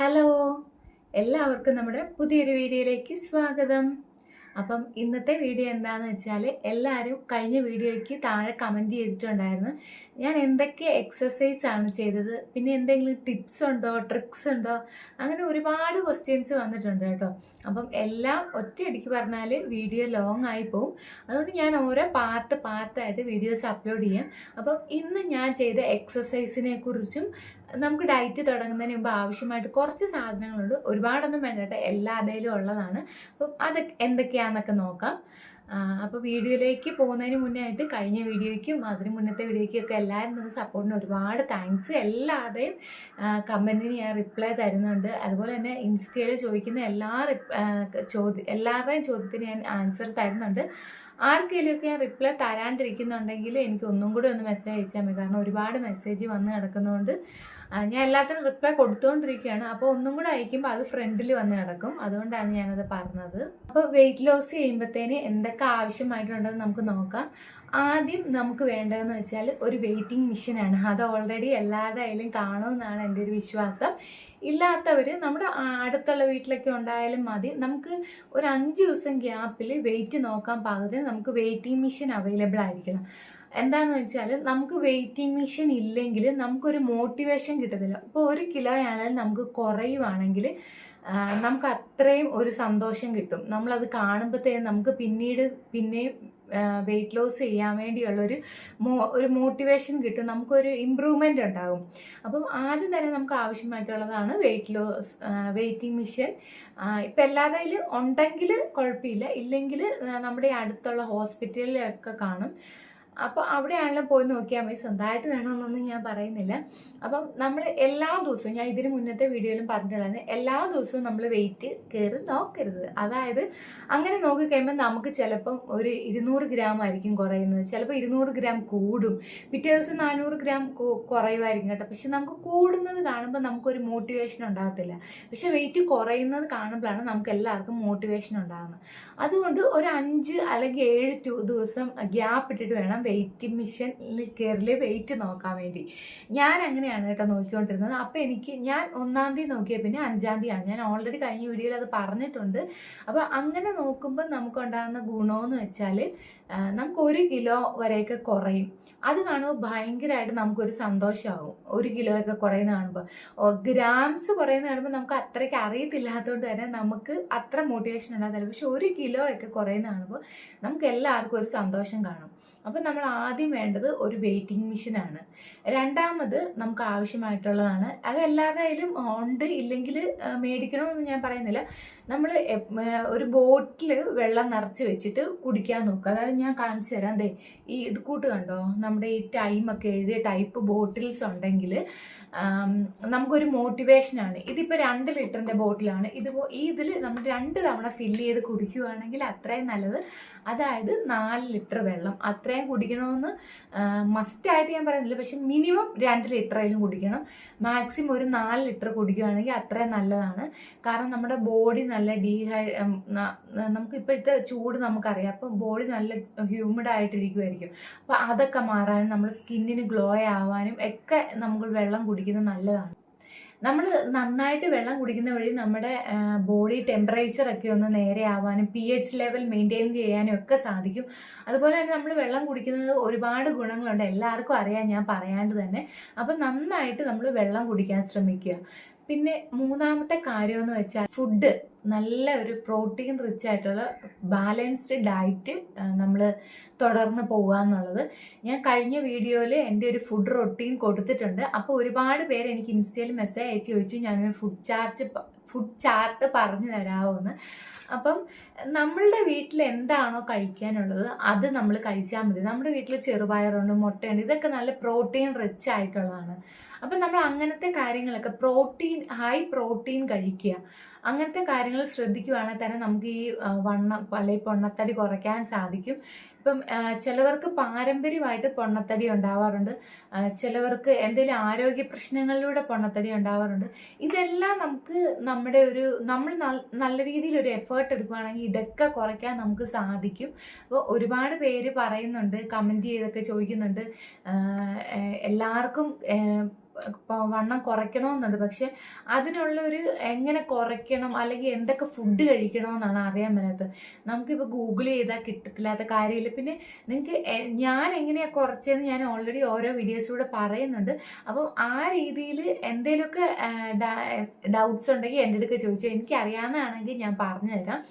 Hello എല്ലാവർക്കും നമ്മുടെ പുതിയൊരു വീഡിയോയിലേക്ക് സ്വാഗതം. അപ്പം ഇന്നത്തെ വീഡിയോ എന്താണെന്ന് വെച്ചാൽ എല്ലാവരും കഴിഞ്ഞ വീഡിയോയ്ക്ക് താഴെ കമന്റ് ചെയ്തിട്ടുണ്ടായിരുന്നു. ഞാൻ എന്തൊക്കെ എക്സസൈസ് ആണ് ചെയ്തത് പിന്നെ എന്തെങ്കിലും ടിപ്സ് ഉണ്ടോ ട്രിക്സ് ഉണ്ടോ അങ്ങനെ ഒരുപാട് ക്വസ്റ്റ്യൻസ് വന്നിട്ടുണ്ട് കേട്ടോ. അപ്പം എല്ലാം ഒറ്റയടിക്ക് പറഞ്ഞാൽ വീഡിയോ ലോങ് ആയി പോവും. അതുകൊണ്ട് ഞാൻ ഓരോ പാർട്ട് പാർട്ടായിട്ട് വീഡിയോസ് അപ്ലോഡ് ചെയ്യാം. അപ്പം ഇന്ന് ഞാൻ ചെയ്ത എക്സസൈസിനെ കുറിച്ചും നമുക്ക് ഡയറ്റ് തുടങ്ങുന്നതിന് മുമ്പ് ആവശ്യമായിട്ട് കുറച്ച് സാധനങ്ങളുണ്ട്. ഒരുപാടൊന്നും വേണ്ട എല്ലാതേലും ഉള്ളതാണ്. അപ്പം അത് എന്തൊക്കെയാണെന്നൊക്കെ നോക്കാം. അപ്പോൾ വീഡിയോയിലേക്ക് പോകുന്നതിന് മുന്നേ ആയിട്ട് കഴിഞ്ഞ വീഡിയോയ്ക്കും അതിന് മുന്നത്തെ വീഡിയോയ്ക്കും ഒക്കെ എല്ലാവരും തന്ന സപ്പോർട്ടിന് ഒരുപാട് താങ്ക്സ് എല്ലാതെയും കമന്റിന് ഞാൻ റിപ്ലൈ തരുന്നുണ്ട്. അതുപോലെ തന്നെ ഇൻസ്റ്റയിൽ ചോദിക്കുന്ന എല്ലാ ചോദ്യ എല്ലാവരുടെയും ചോദ്യത്തിന് ഞാൻ ആൻസർ തരുന്നുണ്ട്. ആർക്കെങ്കിലുമൊക്കെ ഞാൻ റിപ്ലൈ തരാണ്ടിരിക്കുന്നുണ്ടെങ്കിൽ എനിക്ക് ഒന്നും കൂടി ഒന്ന് മെസ്സേജ് അയച്ചാൽ മതി. കാരണം ഒരുപാട് മെസ്സേജ് വന്ന് കിടക്കുന്നതുകൊണ്ട് ഞാൻ എല്ലാത്തിനും റിപ്ലൈ കൊടുത്തുകൊണ്ടിരിക്കുകയാണ് അപ്പോൾ ഒന്നും കൂടെ അയക്കുമ്പോൾ അത് ഫ്രണ്ടിൽ വന്ന് കിടക്കും അതുകൊണ്ടാണ് ഞാനത് പറഞ്ഞത്. അപ്പോൾ വെയിറ്റ് ലോസ് ചെയ്യുമ്പോഴത്തേന് എന്തൊക്കെ ആവശ്യമായിട്ടുണ്ടെന്ന് നമുക്ക് നോക്കാം. ആദ്യം നമുക്ക് വേണ്ടതെന്ന് വെച്ചാൽ ഒരു വെയിറ്റിംഗ് മെഷീനാണ് അത് ഓൾറെഡി എല്ലാവരുടെ കയ്യിലും കാണുമെന്നാണ് എന്റെ ഒരു വിശ്വാസം. ഇല്ലാത്തവർ നമ്മുടെ അടുത്തുള്ള വീട്ടിലൊക്കെ ഉണ്ടായാലും മതി. നമുക്ക് ഒരു അഞ്ച് ദിവസം ഗ്യാപ്പിൽ വെയിറ്റ് നോക്കാൻ പാകത്തിന് നമുക്ക് വെയിറ്റിംഗ് മെഷീൻ അവൈലബിൾ ആയിരിക്കണം. എന്താണെന്ന് വെച്ചാൽ നമുക്ക് വെയിറ്റിംഗ് മെഷീൻ ഇല്ലെങ്കിൽ നമുക്കൊരു മോട്ടിവേഷൻ കിട്ടത്തില്ല. ഇപ്പോൾ ഒരു കിലോ ആണെങ്കിൽ നമുക്ക് കുറയുവാണെങ്കിൽ നമുക്ക് അത്രയും ഒരു സന്തോഷം കിട്ടും. നമ്മളത് കാണുമ്പോഴത്തേനും നമുക്ക് പിന്നീട് പിന്നെയും വെയിറ്റ് ലോസ് ചെയ്യാൻ വേണ്ടിയുള്ളൊരു മോ ഒരു മോട്ടിവേഷൻ കിട്ടും. നമുക്കൊരു ഇമ്പ്രൂവ്മെന്റ് ഉണ്ടാകും അപ്പം ആദ്യം തന്നെ നമുക്ക് ആവശ്യമായിട്ടുള്ളതാണ് വെയിറ്റ് ലോസ് വെയിറ്റിംഗ് മെഷീൻ ഇപ്പം എല്ലാവരുടെയും ഉണ്ടെങ്കിൽ കുഴപ്പമില്ല. ഇല്ലെങ്കിൽ നമ്മുടെ അടുത്തുള്ള ഹോസ്പിറ്റലിലൊക്കെ കാണും. അപ്പോൾ അവിടെയാണെങ്കിലും പോയി നോക്കിയാൽ മതി സ്വന്തമായിട്ട് വേണമെന്നൊന്നും ഞാൻ പറയുന്നില്ല. അപ്പം നമ്മൾ എല്ലാ ദിവസവും ഞാൻ ഇതിന് മുന്നത്തെ വീഡിയോയിലും പറഞ്ഞിട്ടുള്ളതാണ് എല്ലാ ദിവസവും നമ്മൾ വെയിറ്റ് കയറി നോക്കരുത്. അതായത് അങ്ങനെ നോക്കിക്കഴിയുമ്പോൾ നമുക്ക് ചിലപ്പം ഒരു ഇരുന്നൂറ് ഗ്രാം ആയിരിക്കും കുറയുന്നത്. ചിലപ്പോൾ ഇരുന്നൂറ് ഗ്രാം കൂടും. പിറ്റേ ദിവസം നാനൂറ് ഗ്രാം കുറയുമായിരിക്കും കേട്ടോ. പക്ഷെ നമുക്ക് കൂടുന്നത് കാണുമ്പോൾ നമുക്കൊരു മോട്ടിവേഷൻ ഉണ്ടാകത്തില്ല. പക്ഷെ വെയിറ്റ് കുറയുന്നത് കാണുമ്പോഴാണ് നമുക്ക് എല്ലാവർക്കും മോട്ടിവേഷൻ ഉണ്ടാകുന്നത്. അതുകൊണ്ട് ഒരു അഞ്ച് അല്ലെങ്കിൽ ഏഴ് ദിവസം ഗ്യാപ്പ് ഇട്ടിട്ട് വേണം വെയിറ്റ് മിഷനിൽ കയറിൽ വെയിറ്റ് നോക്കാൻ വേണ്ടി. ഞാൻ അങ്ങനെയാണ് കേട്ടോ നോക്കിക്കൊണ്ടിരുന്നത്. അപ്പോൾ എനിക്ക് ഞാൻ ഒന്നാം തീയതി നോക്കിയ പിന്നെ അഞ്ചാം തീയതിയാണ്. ഞാൻ ഓൾറെഡി കഴിഞ്ഞ വീഡിയോയിൽ അത് പറഞ്ഞിട്ടുണ്ട്. അപ്പോൾ അങ്ങനെ നോക്കുമ്പോൾ നമുക്കുണ്ടാകുന്ന ഗുണമെന്ന് വെച്ചാൽ നമുക്ക് ഒരു കിലോ വരെയൊക്കെ കുറയും. അത് കാണുമ്പോൾ ഭയങ്കരമായിട്ട് നമുക്കൊരു സന്തോഷമാകും ഒരു കിലോ ഒക്കെ കുറയുന്ന കാണുമ്പോൾ ഗ്രാംസ് കുറയുന്ന കാണുമ്പോൾ നമുക്ക് അത്രയ്ക്ക് അറിയത്തില്ലാത്തതുകൊണ്ട് തന്നെ നമുക്ക് അത്ര മോട്ടിവേഷൻ ഉണ്ടാകത്തില്ല പക്ഷെ ഒരു കിലോ ഒക്കെ കുറയുന്ന കാണുമ്പോൾ നമുക്ക് എല്ലാവർക്കും ഒരു സന്തോഷം കാണും. അപ്പം നമ്മൾ ആദ്യം വേണ്ടത് ഒരു വെയിറ്റിംഗ് മെഷീനാണ് രണ്ടാമത് നമുക്ക് ആവശ്യമായിട്ടുള്ളതാണ്. അത് ഓണ്ട് ഉണ്ട് ഇല്ലെങ്കിൽ മേടിക്കണമെന്ന് ഞാൻ പറയുന്നില്ല. നമ്മൾ ഒരു ബോട്ടിൽ വെള്ളം നിറച്ച് വെച്ചിട്ട് കുടിക്കാൻ നോക്കുക. അതായത് ഞാൻ കാണിച്ചു തരാം. അതെ ഈ ഇത് കൂട്ട് കണ്ടോ? നമ്മുടെ ഈ ടൈമൊക്കെ എഴുതിയ ടൈപ്പ് ബോട്ടിൽസ് ഉണ്ടെങ്കിൽ നമുക്കൊരു മോട്ടിവേഷനാണ് ഇതിപ്പോൾ രണ്ട് ലിറ്ററിന്റെ ബോട്ടിലാണ്. ഇത് ഈ ഇതിൽ നമ്മൾ രണ്ട് തവണ ഫില്ല് ചെയ്ത് കുടിക്കുകയാണെങ്കിൽ അത്രയും നല്ലത്. അതായത് നാല് ലിറ്റർ വെള്ളം. അത്രയും കുടിക്കണമെന്ന് മസ്റ്റായിട്ട് ഞാൻ പറയുന്നില്ല. പക്ഷെ മിനിമം രണ്ട് ലിറ്ററേലും കുടിക്കണം. മാക്സിമം ഒരു നാല് ലിറ്റർ കുടിക്കുകയാണെങ്കിൽ അത്രയും നല്ലതാണ്. കാരണം നമ്മുടെ ബോഡി നല്ല ഡീഹൈ നമുക്ക് ഇപ്പോഴത്തെ ചൂട് നമുക്കറിയാം. അപ്പം ബോഡി നല്ല ഹ്യൂമിഡ് ആയിട്ടിരിക്കുമായിരിക്കും അപ്പോൾ അതൊക്കെ മാറാനും നമ്മുടെ സ്കിന്നിന് ഗ്ലോ ആവാനും ഒക്കെ നമ്മൾ വെള്ളം കുടിക്കുന്നത് നല്ലതാണ്. നമ്മൾ നന്നായിട്ട് വെള്ളം കുടിക്കുന്ന വഴി നമ്മുടെ ബോഡി ടെമ്പറേച്ചർ ഒക്കെ ഒന്ന് നേരെ ആവാനും പി എച്ച് ലെവൽ മെയിന്റെയിൻ ചെയ്യാനും ഒക്കെ സാധിക്കും. അതുപോലെ തന്നെ നമ്മൾ വെള്ളം കുടിക്കുന്നത് ഒരുപാട് ഗുണങ്ങളുണ്ട്. എല്ലാവർക്കും അറിയാം ഞാൻ പറയാണ്ട് തന്നെ. അപ്പം നന്നായിട്ട് നമ്മൾ വെള്ളം കുടിക്കാൻ ശ്രമിക്കുക. പിന്നെ മൂന്നാമത്തെ കാര്യം എന്ന് വെച്ചാൽ ഫുഡ് നല്ല ഒരു പ്രോട്ടീൻ റിച്ച് ആയിട്ടുള്ള ബാലൻസ്ഡ് ഡയറ്റ് നമ്മൾ തുടർന്ന് പോകുക എന്നുള്ളത്. ഞാൻ കഴിഞ്ഞ വീഡിയോയിൽ എന്റെ ഒരു ഫുഡ് റൊട്ടീൻ കൊടുത്തിട്ടുണ്ട്. അപ്പോൾ ഒരുപാട് പേര് എനിക്ക് ഇൻസ്റ്റയിൽ മെസ്സേജ് അയച്ച് ചോദിച്ചു ഞാനൊരു ഫുഡ് ചാർട്ട് ഫുഡ് ചാർട്ട് പറഞ്ഞു തരാമോ എന്ന് അപ്പം നമ്മളുടെ വീട്ടിൽ എന്താണോ കഴിക്കാനുള്ളത് അത് നമ്മൾ കഴിച്ചാൽ മതി. നമ്മുടെ വീട്ടിൽ ചെറുപയറുണ്ട് മുട്ടയുണ്ട് ഇതൊക്കെ നല്ല പ്രോട്ടീൻ റിച്ച് ആയിട്ടുള്ളതാണ്. അപ്പം നമ്മൾ അങ്ങനത്തെ കാര്യങ്ങളൊക്കെ പ്രോട്ടീൻ ഹൈ പ്രോട്ടീൻ കഴിക്കുക. അങ്ങനത്തെ കാര്യങ്ങൾ ശ്രദ്ധിക്കുകയാണെങ്കിൽ തന്നെ നമുക്ക് ഈ വണ്ണം അല്ലെങ്കിൽ പൊണ്ണത്തടി കുറയ്ക്കാൻ സാധിക്കും. ഇപ്പം ചിലവർക്ക് പാരമ്പര്യമായിട്ട് പൊണ്ണത്തടി ഉണ്ടാവാറുണ്ട്. ചിലവർക്ക് എന്തെങ്കിലും ആരോഗ്യ പ്രശ്നങ്ങളിലൂടെ പൊണ്ണത്തടി ഉണ്ടാവാറുണ്ട്. ഇതെല്ലാം നമുക്ക് നമ്മുടെ ഒരു നമ്മൾ നല്ല രീതിയിൽ ഒരു എഫേർട്ട് എടുക്കുകയാണെങ്കിൽ ഇതൊക്കെ കുറയ്ക്കാൻ നമുക്ക് സാധിക്കും. അപ്പോൾ ഒരുപാട് പേര് പറയുന്നുണ്ട് കമന്റ് ചെയ്തൊക്കെ ചോദിക്കുന്നുണ്ട്. എല്ലാവർക്കും വണ്ണം കുറയ്ക്കണമെന്നുണ്ട്. പക്ഷെ അതിനുള്ള ഒരു എങ്ങനെ കുറയ്ക്കണം? അല്ലെങ്കിൽ എന്തൊക്കെ ഫുഡ് കഴിക്കണമെന്നാണ് അറിയാൻ പറ്റാത്തത് നമുക്കിപ്പോൾ ഗൂഗിൾ ചെയ്താൽ കിട്ടത്തില്ലാത്ത കാര്യമില്ല. പിന്നെ നിങ്ങൾക്ക് ഞാൻ എങ്ങനെയാണ് കുറച്ചതെന്ന് ഞാൻ ഓൾറെഡി ഓരോ വീഡിയോസിലൂടെ പറയുന്നുണ്ട്. അപ്പം ആ രീതിയിൽ എന്തെങ്കിലുമൊക്കെ ഡൗട്ട്സ് ഉണ്ടെങ്കിൽ എന്റെ അടുക്ക് ചോദിച്ചു. എനിക്ക് അറിയാവുന്നതാണെങ്കിൽ ഞാൻ പറഞ്ഞു തരാം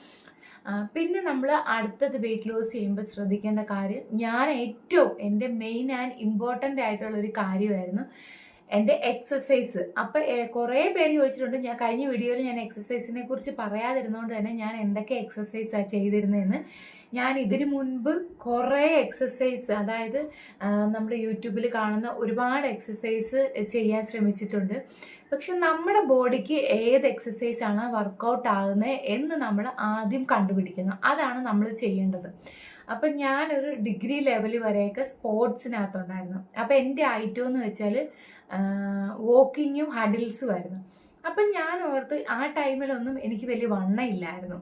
പിന്നെ നമ്മൾ അടുത്തത് വെയിറ്റ് ലോസ് ചെയ്യുമ്പോൾ ശ്രദ്ധിക്കേണ്ട കാര്യം ഞാൻ ഏറ്റവും എന്റെ മെയിൻ ആൻഡ് ഇമ്പോർട്ടന്റ് ആയിട്ടുള്ള ഒരു കാര്യമായിരുന്നു. എന്റെ എക്സസൈസ് അപ്പം കുറേ പേര് ചോദിച്ചിട്ടുണ്ട് ഞാൻ കഴിഞ്ഞ വീഡിയോയിൽ ഞാൻ എക്സസൈസിനെ കുറിച്ച് പറയാതിരുന്നതുകൊണ്ട് തന്നെ ഞാൻ എന്തൊക്കെ എക്സസൈസാണ് ചെയ്തിരുന്നതെന്ന് ഞാൻ ഇതിനു മുൻപ് കുറേ എക്സസൈസ് അതായത് നമ്മുടെ യൂട്യൂബിൽ കാണുന്ന ഒരുപാട് എക്സസൈസ് ചെയ്യാൻ ശ്രമിച്ചിട്ടുണ്ട്. പക്ഷെ നമ്മുടെ ബോഡിക്ക് ഏത് എക്സസൈസ് ആണ് വർക്കൗട്ട് ആകുന്നത് എന്ന് നമ്മൾ ആദ്യം കണ്ടുപിടിക്കണം. അതാണ് നമ്മൾ ചെയ്യേണ്ടത്. അപ്പം ഞാനൊരു ഡിഗ്രി ലെവൽ വരെയൊക്കെ സ്പോർട്സിനകത്തുണ്ടായിരുന്നു അപ്പം എന്റെ ഐറ്റം എന്ന് വെച്ചാൽ വോക്കിങ്ങും ഹഡിൽസും ആയിരുന്നു അപ്പം ഞാൻ ഓർത്ത് ആ ടൈമിലൊന്നും എനിക്ക് വലിയ വണ്ണയില്ലായിരുന്നു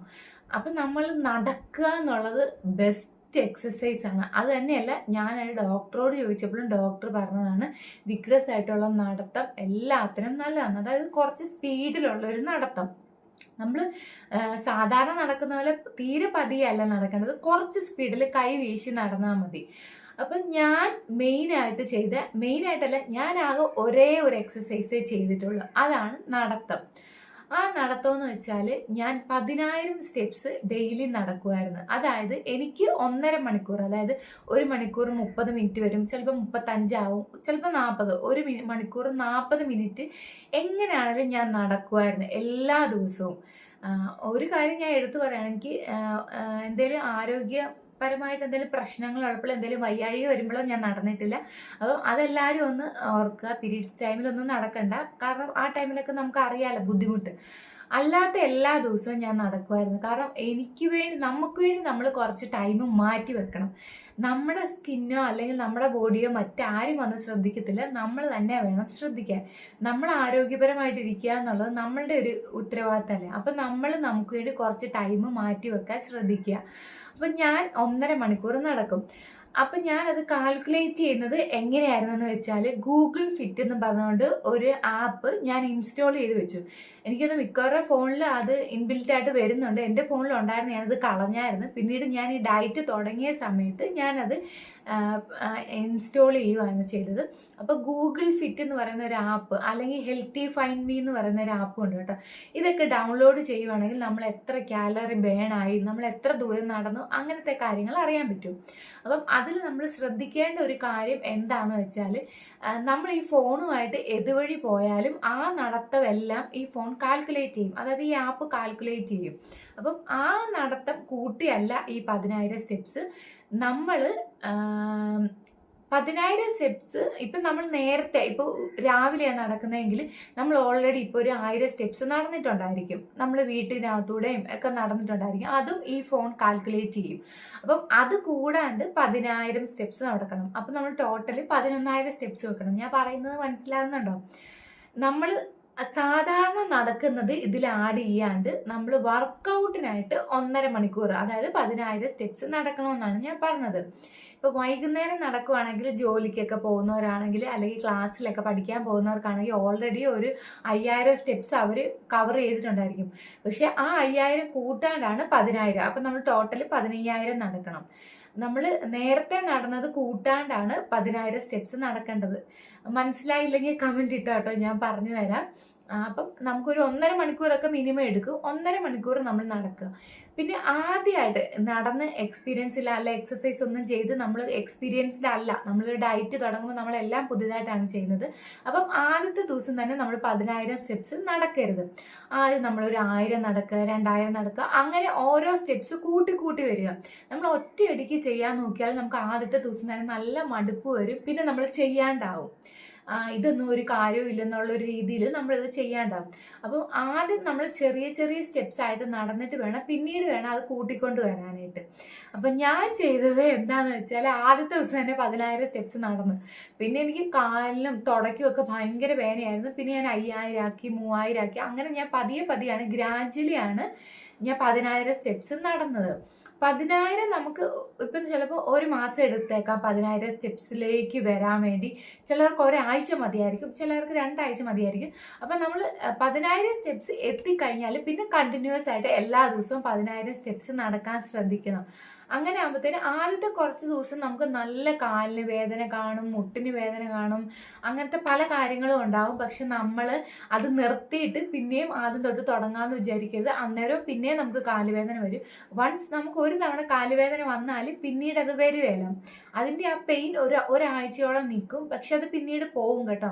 അപ്പം നമ്മൾ നടക്കുക എന്നുള്ളത് ബെസ്റ്റ് എക്സസൈസ് ആണ്. അത് തന്നെയല്ല ഞാൻ ഒരു ഡോക്ടറോട് ചോദിച്ചപ്പോഴും ഡോക്ടർ പറഞ്ഞതാണ് വിഗ്രസ് ആയിട്ടുള്ള നടത്തം എല്ലാത്തിനും നല്ലതാണ്. അതായത് കുറച്ച് സ്പീഡിലുള്ള ഒരു നടത്തം. നമ്മൾ സാധാരണ നടക്കുന്ന പോലെ തീരെ പതിയല്ല നടക്കേണ്ടത്. കുറച്ച് സ്പീഡിൽ കൈ വീശി നടന്നാൽ മതി. അപ്പം ഞാൻ മെയിനായിട്ട് ചെയ്ത മെയിനായിട്ടല്ല ഞാൻ ആകെ ഒരേ ഒരു എക്സസൈസേ ചെയ്തിട്ടുള്ളൂ. അതാണ് നടത്തം. ആ നടത്തം എന്ന് വെച്ചാൽ ഞാൻ പതിനായിരം സ്റ്റെപ്സ് ഡെയിലി നടക്കുമായിരുന്നു അതായത് എനിക്ക് ഒന്നര മണിക്കൂർ അതായത് ഒരു മണിക്കൂർ മുപ്പത് മിനിറ്റ് വരും ചിലപ്പോൾ മുപ്പത്തഞ്ചാവും ചിലപ്പോൾ നാൽപ്പത് ഒരു മണിക്കൂർ നാൽപ്പത് മിനിറ്റ് എങ്ങനെയാണെങ്കിലും ഞാൻ നടക്കുമായിരുന്നു എല്ലാ ദിവസവും. ഒരു കാര്യം ഞാൻ എടുത്തു പറയാം. എനിക്ക് എന്തെങ്കിലും ആരോഗ്യപരമായിട്ട് എന്തെങ്കിലും പ്രശ്നങ്ങൾ ഉള്ളപ്പോൾ എന്തെങ്കിലും വയ്യാഴിക വരുമ്പോഴോ ഞാൻ നടന്നിട്ടില്ല. അപ്പോൾ അതെല്ലാവരും ഒന്ന് ഓർക്കുക. പീരീഡ്സ് ടൈമിലൊന്നും നടക്കണ്ട. കാരണം ആ ടൈമിലൊക്കെ നമുക്ക് അറിയാമല്ലോ ബുദ്ധിമുട്ട്. അല്ലാത്ത എല്ലാ ദിവസവും ഞാൻ നടക്കുമായിരുന്നു. കാരണം എനിക്ക് വേണ്ടി നമുക്ക് വേണ്ടി നമ്മൾ കുറച്ച് ടൈം മാറ്റി വെക്കണം. നമ്മുടെ സ്കിന്നോ അല്ലെങ്കിൽ നമ്മുടെ ബോഡിയോ മറ്റാരും വന്ന് ശ്രദ്ധിക്കത്തില്ല. നമ്മൾ തന്നെ വേണം ശ്രദ്ധിക്കാൻ. നമ്മൾ ആരോഗ്യപരമായിട്ട് ഇരിക്കുക എന്നുള്ളത് നമ്മളുടെ ഒരു ഉത്തരവാദിത്തമല്ലേ. അപ്പം നമ്മൾ നമുക്ക് വേണ്ടി കുറച്ച് ടൈം മാറ്റി വെക്കാൻ ശ്രദ്ധിക്കുക. അപ്പം ഞാൻ ഒന്നര മണിക്കൂർ നടക്കും. അപ്പം ഞാനത് കാൽക്കുലേറ്റ് ചെയ്യുന്നത് എങ്ങനെയായിരുന്നു എന്ന് വെച്ചാൽ ഗൂഗിൾ ഫിറ്റ് എന്ന് പറഞ്ഞുകൊണ്ട് ഒരു ആപ്പ് ഞാൻ ഇൻസ്റ്റാൾ ചെയ്ത് വെച്ചു. എനിക്കത് മിക്കവാറും ഫോണിൽ അത് ഇൻബിൽറ്റ് ആയിട്ട് വരുന്നുണ്ട്. എന്റെ ഫോണിൽ ഉണ്ടായിരുന്നു ഞാനത് കളഞ്ഞായിരുന്നു. പിന്നീട് ഞാൻ ഈ ഡയറ്റ് തുടങ്ങിയ സമയത്ത് ഞാനത് ഇൻസ്റ്റോൾ ചെയ്യുകയാണ് ചെയ്തത്. അപ്പോൾ ഗൂഗിൾ ഫിറ്റ് എന്ന് പറയുന്ന ഒരു ആപ്പ് അല്ലെങ്കിൽ ഹെൽത്തി ഫൈൻ മീ എന്ന് പറയുന്ന ഒരു ആപ്പ് ഉണ്ട് കേട്ടോ. ഇതൊക്കെ ഡൗൺലോഡ് ചെയ്യുവാണെങ്കിൽ നമ്മൾ എത്ര കാലറി ബേണായി നമ്മൾ എത്ര ദൂരം നടന്നു അങ്ങനത്തെ കാര്യങ്ങൾ അറിയാൻ പറ്റും. അപ്പം അതിൽ നമ്മൾ ശ്രദ്ധിക്കേണ്ട ഒരു കാര്യം എന്താണെന്ന് വെച്ചാൽ നമ്മൾ ഈ ഫോണുമായിട്ട് എതുവഴി പോയാലും ആ നടത്തമെല്ലാം ഈ ഫോൺ കാൽക്കുലേറ്റ് ചെയ്യും. അതായത് ഈ ആപ്പ് കാൽക്കുലേറ്റ് ചെയ്യും. അപ്പം ആ നടത്തം കൂട്ടിയല്ല ഈ പതിനായിരം സ്റ്റെപ്സ് നമ്മൾ പതിനായിരം സ്റ്റെപ്സ് ഇപ്പം നമ്മൾ നേരത്തെ ഇപ്പോൾ രാവിലെയാണ് നടക്കുന്നതെങ്കിൽ നമ്മൾ ഓൾറെഡി ഇപ്പോൾ ഒരു ആയിരം സ്റ്റെപ്സ് നടന്നിട്ടുണ്ടായിരിക്കും. നമ്മൾ വീട്ടിനകത്തൂടെയും ഒക്കെ നടന്നിട്ടുണ്ടായിരിക്കും. അതും ഈ ഫോൺ കാൽക്കുലേറ്റ് ചെയ്യും. അപ്പം അത് കൂടാണ്ട് പതിനായിരം സ്റ്റെപ്സ് നടക്കണം. അപ്പം നമ്മൾ ടോട്ടലി പതിനൊന്നായിരം സ്റ്റെപ്സ് വെക്കണം. ഞാൻ പറയുന്നത് മനസ്സിലാകുന്നുണ്ടോ നമ്മൾ സാധാരണ നടക്കുന്നത് ഇതിൽ ആഡ് ചെയ്യാണ്ട് നമ്മൾ വർക്കൗട്ടിനായിട്ട് ഒന്നര മണിക്കൂർ അതായത് പതിനായിരം സ്റ്റെപ്സ് നടക്കണമെന്നാണ് ഞാൻ പറഞ്ഞത്. ഇപ്പോൾ വൈകുന്നേരം നടക്കുവാണെങ്കിൽ ജോലിക്കൊക്കെ പോകുന്നവരാണെങ്കിൽ അല്ലെങ്കിൽ ക്ലാസ്സിലൊക്കെ പഠിക്കാൻ പോകുന്നവർക്കാണെങ്കിൽ ഓൾറെഡി ഒരു അയ്യായിരം സ്റ്റെപ്സ് അവർ കവർ ചെയ്തിട്ടുണ്ടായിരിക്കും. പക്ഷെ ആ അയ്യായിരം കൂട്ടാണ്ടാണ് പതിനായിരം. അപ്പം നമ്മൾ ടോട്ടൽ പതിനയ്യായിരം നടക്കണം. നമ്മൾ നേരത്തെ നടന്നത് കൂട്ടാണ്ടാണ് പതിനായിരം സ്റ്റെപ്സ് നടക്കേണ്ടത്. മനസ്സിലായില്ലെങ്കിൽ കമന്റ് ഇട്ടോ ഞാൻ പറഞ്ഞു തരാം. അപ്പം നമുക്കൊരു ഒന്നര മണിക്കൂറൊക്കെ മിനിമം എടുക്കും. ഒന്നര മണിക്കൂർ നമ്മൾ നടക്കുക. പിന്നെ ആദ്യമായിട്ട് നടന്ന് എക്സ്പീരിയൻസ് ഇല്ല അല്ല എക്സസൈസ് ഒന്നും ചെയ്ത് നമ്മൾ എക്സ്പീരിയൻസ്ഡ് അല്ല. നമ്മൾ ഡയറ്റ് തുടങ്ങുമ്പോൾ നമ്മളെല്ലാം പുതിയതായിട്ടാണ് ചെയ്യുന്നത്. അപ്പം ആദ്യത്തെ ദിവസം തന്നെ നമ്മൾ പതിനായിരം സ്റ്റെപ്സ് നടക്കരുത്. ആദ്യം നമ്മളൊരു ആയിരം നടക്കുക രണ്ടായിരം നടക്കുക അങ്ങനെ ഓരോ സ്റ്റെപ്സ് കൂട്ടി കൂട്ടി വരിക. നമ്മൾ ഒറ്റയടിക്ക് ചെയ്യാൻ നോക്കിയാൽ നമുക്ക് ആദ്യത്തെ ദിവസം തന്നെ നല്ല മടുപ്പ് വരും. പിന്നെ നമ്മൾ ചെയ്യാണ്ടാവും. ഇതൊന്നും ഒരു കാര്യവും ഇല്ലെന്നുള്ള ഒരു രീതിയിൽ നമ്മളിത് ചെയ്യാണ്ടാവും. അപ്പം ആദ്യം നമ്മൾ ചെറിയ ചെറിയ സ്റ്റെപ്സ് ആയിട്ട് നടന്നിട്ട് വേണം പിന്നീട് വേണം അത് കൂട്ടിക്കൊണ്ട് വരാനായിട്ട്. അപ്പം ഞാൻ ചെയ്തത് എന്താണെന്ന് വെച്ചാൽ ആദ്യത്തെ ദിവസം തന്നെ പതിനായിരം സ്റ്റെപ്സ് നടന്ന്. പിന്നെ എനിക്ക് കാലിനും തുടയ്ക്കും ഒക്കെ ഭയങ്കര വേദനയായിരുന്നു പിന്നെ ഞാൻ അയ്യായിരം ആക്കി മൂവായിരം ആക്കി അങ്ങനെ ഞാൻ പതിയെ പതിയാണ് ഗ്രാജ്വലി ആണ് ഞാൻ പതിനായിരം സ്റ്റെപ്സ് നടന്നത്. പതിനായിരം നമുക്ക് ഇപ്പം ചിലപ്പോൾ ഒരു മാസം എടുത്തേക്കാം. പതിനായിരം സ്റ്റെപ്സിലേക്ക് വരാൻ വേണ്ടി. ചിലർക്ക് ഒരാഴ്ച മതിയായിരിക്കും ചിലർക്ക് രണ്ടാഴ്ച മതിയായിരിക്കും. അപ്പം നമ്മൾ പതിനായിരം സ്റ്റെപ്സ് എത്തിക്കഴിഞ്ഞാൽ പിന്നെ കണ്ടിന്യൂസ് ആയിട്ട് എല്ലാ ദിവസവും പതിനായിരം സ്റ്റെപ്സ് നടക്കാൻ ശ്രദ്ധിക്കണം. അങ്ങനെ ആകുമ്പോഴത്തേന് ആദ്യത്തെ കുറച്ച് ദിവസം നമുക്ക് നല്ല കാലിന് വേദന കാണും മുട്ടിന് വേദന കാണും അങ്ങനത്തെ പല കാര്യങ്ങളും ഉണ്ടാവും. പക്ഷെ നമ്മൾ അത് നിർത്തിയിട്ട് പിന്നെയും ആദ്യം തൊട്ട് തുടങ്ങാമെന്ന് വിചാരിക്കരുത്. അന്നേരം പിന്നെയും നമുക്ക് കാലുവേദന വരും. വൺസ് നമുക്ക് ഒരു തവണ കാലുവേദന വന്നാൽ പിന്നീട് അത് വരുകയില്ല അതിന്റെ ആ പെയിൻ ഒരു ഒരാഴ്ചയോളം നിൽക്കും പക്ഷെ അത് പിന്നീട് പോവും കേട്ടോ.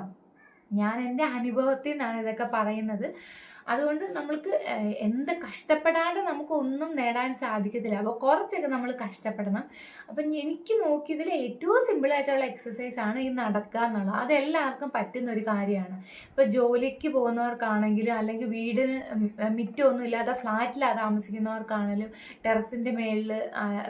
ഞാൻ എന്റെ അനുഭവത്തിൽ നിന്നാണ് ഇതൊക്കെ പറയുന്നത്. അതുകൊണ്ട് നമ്മൾക്ക് എന്ത് കഷ്ടപ്പെടാണ്ട് നമുക്ക് ഒന്നും നേടാൻ സാധിക്കത്തില്ല. അപ്പോൾ കുറച്ചൊക്കെ നമ്മൾ കഷ്ടപ്പെടണം. അപ്പം എനിക്ക് നോക്കിയതിൽ ഏറ്റവും സിമ്പിളായിട്ടുള്ള എക്സസൈസ് ആണ് ഈ നടക്കുക എന്നുള്ളത്. അതെല്ലാവർക്കും പറ്റുന്ന ഒരു കാര്യമാണ്. ഇപ്പോൾ ജോലിക്ക് പോകുന്നവർക്കാണെങ്കിലും അല്ലെങ്കിൽ വീടിന് മിറ്റമൊന്നും ഇല്ലാതെ ഫ്ലാറ്റിലാണ് താമസിക്കുന്നവർക്കാണെങ്കിലും ടെറസിന്റെ മേളിൽ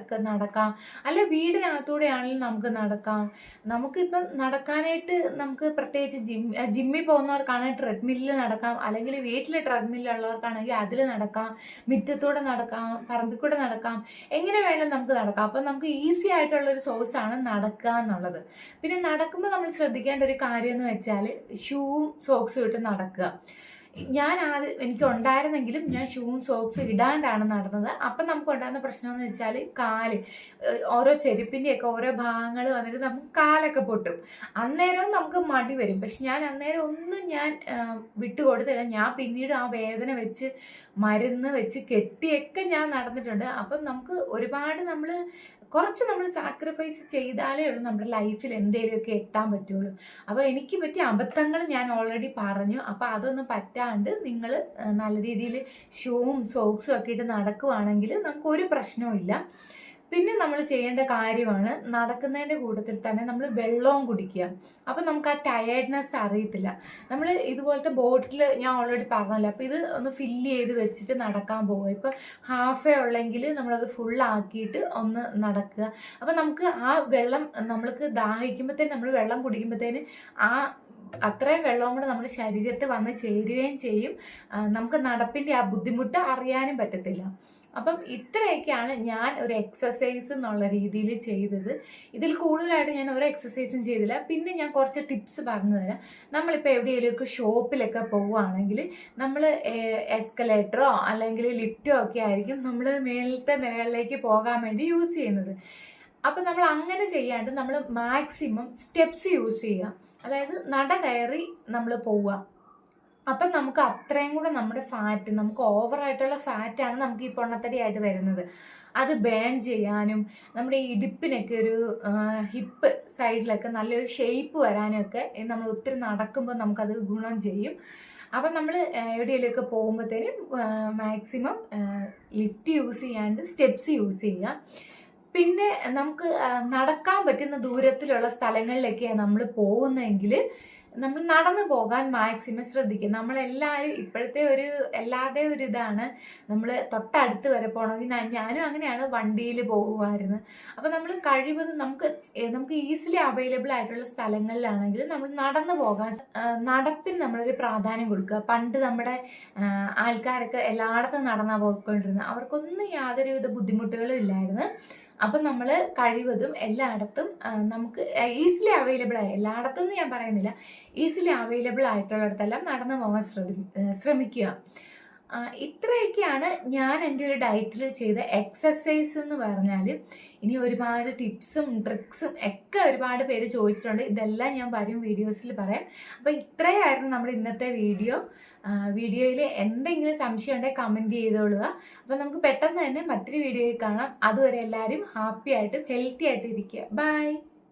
ഒക്കെ നടക്കാം. അല്ല വീടിനകത്തൂടെ ആണെങ്കിലും നമുക്ക് നടക്കാം. നമുക്കിപ്പം നടക്കാനായിട്ട് നമുക്ക് പ്രത്യേകിച്ച് ജിം ജിമ്മിൽ പോകുന്നവർക്കാണെങ്കിൽ ട്രെഡ്മില്ലിൽ നടക്കാം. അല്ലെങ്കിൽ വീട്ടിൽ ട്രെഡ്മില്ലുള്ളവർക്കാണെങ്കിൽ അതിൽ നടക്കാം മിറ്റത്തൂടെ നടക്കാം പറമ്പിൽ കൂടെ നടക്കാം എങ്ങനെ വേണമെങ്കിലും നമുക്ക് നടക്കാം. അപ്പം നമുക്ക് ഈസി ആയിട്ടുള്ള ഒരു സോഴ്സാണ് നടക്കുക എന്നുള്ളത്. പിന്നെ നടക്കുമ്പോൾ നമ്മൾ ശ്രദ്ധിക്കേണ്ട ഒരു കാര്യം എന്ന് വെച്ചാൽ ഷൂവും സോക്സും ഇട്ട് നടക്കുക. ഞാൻ ആദ്യം എനിക്ക് ഉണ്ടായിരുന്നെങ്കിലും ഞാൻ ഷൂവും സോക്സ് ഇടാണ്ടാണ് നടന്നത്. അപ്പം നമുക്ക് ഉണ്ടാകുന്ന പ്രശ്നം എന്ന് വെച്ചാൽ കാൽ ഓരോ ചെരുപ്പിന്റെയൊക്കെ ഓരോ ഭാഗങ്ങൾ വന്നിട്ട് നമുക്ക് കാലൊക്കെ പൊട്ടും. അന്നേരവും നമുക്ക് മടി വരും. പക്ഷെ ഞാൻ അന്നേരം ഒന്നും ഞാൻ വിട്ടുകൊടുത്തില്ല. ഞാൻ പിന്നീട് ആ വേദന വെച്ച് മരുന്ന് വെച്ച് കെട്ടിയൊക്കെ ഞാൻ നടന്നിട്ടുണ്ട്. അപ്പം നമുക്ക് ഒരുപാട് നമ്മൾ കുറച്ച് നമ്മൾ സാക്രിഫൈസ് ചെയ്താലേ ഉള്ളൂ നമ്മുടെ ലൈഫിൽ എന്തെങ്കിലുമൊക്കെ എത്താൻ പറ്റുള്ളൂ. അപ്പോൾ എനിക്ക് പറ്റിയ അബദ്ധങ്ങൾ ഞാൻ ഓൾറെഡി പറഞ്ഞു. അപ്പോൾ അതൊന്നും പറ്റാണ്ട് നിങ്ങൾ നല്ല രീതിയിൽ ഷൂവും സോക്സും ഒക്കെ ഇട്ട് നടക്കുവാണെങ്കിൽ നമുക്ക് ഒരു പ്രശ്നവും പിന്നെ നമ്മൾ ചെയ്യേണ്ട കാര്യമാണ് നടക്കുന്നതിന്റെ കൂട്ടത്തിൽ തന്നെ നമ്മൾ വെള്ളവും കുടിക്കുക. അപ്പം നമുക്ക് ആ ടയേർഡ്നെസ് അറിയത്തില്ല. നമ്മൾ ഇതുപോലത്തെ ബോട്ടിൽ ഞാൻ ഓൾറെഡി പറഞ്ഞല്ലോ. അപ്പോൾ ഇത് ഒന്ന് ഫില്ല് ചെയ്ത് വെച്ചിട്ട് നടക്കാൻ പോകുക ഇപ്പം ഹാഫേ ഉള്ളെങ്കിൽ നമ്മളത് ഫുള്ളാക്കിയിട്ട് ഒന്ന് നടക്കുക. അപ്പം നമുക്ക് ആ വെള്ളം നമ്മൾക്ക് ദാഹിക്കുമ്പോഴത്തേന് നമ്മൾ വെള്ളം കുടിക്കുമ്പോഴത്തേന് ആ അത്രയും വെള്ളവും കൂടെ നമ്മുടെ ശരീരത്തിൽ വന്ന് ചേരുകയും ചെയ്യും. നമുക്ക് നടപ്പിന്റെ ആ ബുദ്ധിമുട്ട് അറിയാനും പറ്റത്തില്ല. അപ്പം ഇത്രയൊക്കെയാണ് ഞാൻ ഒരു എക്സസൈസ് എന്നുള്ള രീതിയിൽ ചെയ്തത്. ഇതിൽ കൂടുതലായിട്ട് ഞാൻ ഒരു എക്സസൈസും ചെയ്തില്ല. പിന്നെ ഞാൻ കുറച്ച് ടിപ്സ് പറഞ്ഞു തരാം. നമ്മളിപ്പോൾ എവിടെയെങ്കിലുമൊക്കെ ഷോപ്പിലൊക്കെ പോവുകയാണെങ്കിൽ നമ്മൾ എസ്കലേറ്ററോ അല്ലെങ്കിൽ ലിഫ്റ്റോ ഒക്കെ ആയിരിക്കും നമ്മൾ മേളത്തെ നിലകളിലേക്ക് പോകാൻ വേണ്ടി യൂസ് ചെയ്യുന്നത്. അപ്പം നമ്മൾ അങ്ങനെ ചെയ്യാണ്ട് നമ്മൾ മാക്സിമം സ്റ്റെപ്സ് യൂസ് ചെയ്യുക അതായത് നട കയറി നമ്മൾ പോവുക. അപ്പം നമുക്ക് അത്രയും കൂടെ നമ്മുടെ ഫാറ്റ് നമുക്ക് ഓവറായിട്ടുള്ള ഫാറ്റാണ് നമുക്ക് ഈ പൊണ്ണത്തടിയായിട്ട് വരുന്നത്. അത് ബേൺ ചെയ്യാനും നമ്മുടെ ഇടുപ്പിനൊക്കെ ഒരു ഹിപ്പ് സൈഡിലൊക്കെ നല്ലൊരു ഷേപ്പ് വരാനും ഒക്കെ നമ്മൾ ഒത്തിരി നടക്കുമ്പോൾ നമുക്കത് ഗുണം ചെയ്യും. അപ്പം നമ്മൾ എവിടെയെങ്കിലുമൊക്കെ പോകുമ്പോഴത്തേനും മാക്സിമം ലിഫ്റ്റ് യൂസ് ചെയ്യാണ്ട് സ്റ്റെപ്സ് യൂസ് ചെയ്യുക. പിന്നെ നമുക്ക് നടക്കാൻ പറ്റുന്ന ദൂരത്തിലുള്ള സ്ഥലങ്ങളിലൊക്കെയാണ് നമ്മൾ പോകുന്നതെങ്കിൽ നമ്മൾ നടന്നു പോകാൻ മാക്സിമം ശ്രദ്ധിക്കുക നമ്മളെല്ലാവരും ഇപ്പോഴത്തെ ഒരു എല്ലാവരുടെയും ഒരു ഇതാണ്. നമ്മൾ തൊട്ടടുത്ത് വരെ പോകണമെങ്കിൽ ഞാനും അങ്ങനെയാണ് വണ്ടിയിൽ പോകുമായിരുന്നു. അപ്പോൾ നമ്മൾ കഴിവതും നമുക്ക് നമുക്ക് ഈസിലി അവൈലബിൾ ആയിട്ടുള്ള സ്ഥലങ്ങളിലാണെങ്കിൽ നമ്മൾ നടന്നു പോകാൻ നടപ്പിന് നമ്മളൊരു പ്രാധാന്യം കൊടുക്കുക. പണ്ട് നമ്മുടെ ആൾക്കാരൊക്കെ എല്ലായിടത്തും നടന്നാണ് പോയിക്കൊണ്ടിരുന്നത്. അവർക്കൊന്നും യാതൊരുവിധ ബുദ്ധിമുട്ടുകളും ഇല്ലായിരുന്നു. അപ്പം നമ്മൾ കഴിവതും എല്ലായിടത്തും നമുക്ക് ഈസിലി അവൈലബിൾ ആയ എല്ലായിടത്തും ഞാൻ പറയുന്നില്ല ഈസിലി അവൈലബിൾ ആയിട്ടുള്ളിടത്തെല്ലാം നടന്നു പോകാൻ ശ്രമിക്കുക. ഇത്രയൊക്കെയാണ് ഞാൻ എന്റെ ഒരു ഡയറ്റിൽ ചെയ്ത എക്സസൈസ് എന്ന് പറഞ്ഞാൽ ഇനി ഒരുപാട് ടിപ്സും ട്രിക്സും ഒക്കെ ഒരുപാട് പേര് ചോദിച്ചിട്ടുണ്ട്. ഇതെല്ലാം ഞാൻ വരും വീഡിയോസിൽ പറയാം. അപ്പോൾ ഇത്രയായിരുന്നു നമ്മുടെ ഇന്നത്തെ വീഡിയോ വീഡിയോയിൽ എന്തെങ്കിലും സംശയം ഉണ്ടെങ്കിൽ കമന്റ് ചെയ്തോളുക. അപ്പോൾ നമുക്ക് പെട്ടെന്ന് തന്നെ മറ്റൊരു വീഡിയോയിൽ കാണാം. അതുവരെ എല്ലാവരും ഹാപ്പി ആയിട്ടും ഹെൽത്തി ആയിട്ട് ഇരിക്കുക ബൈ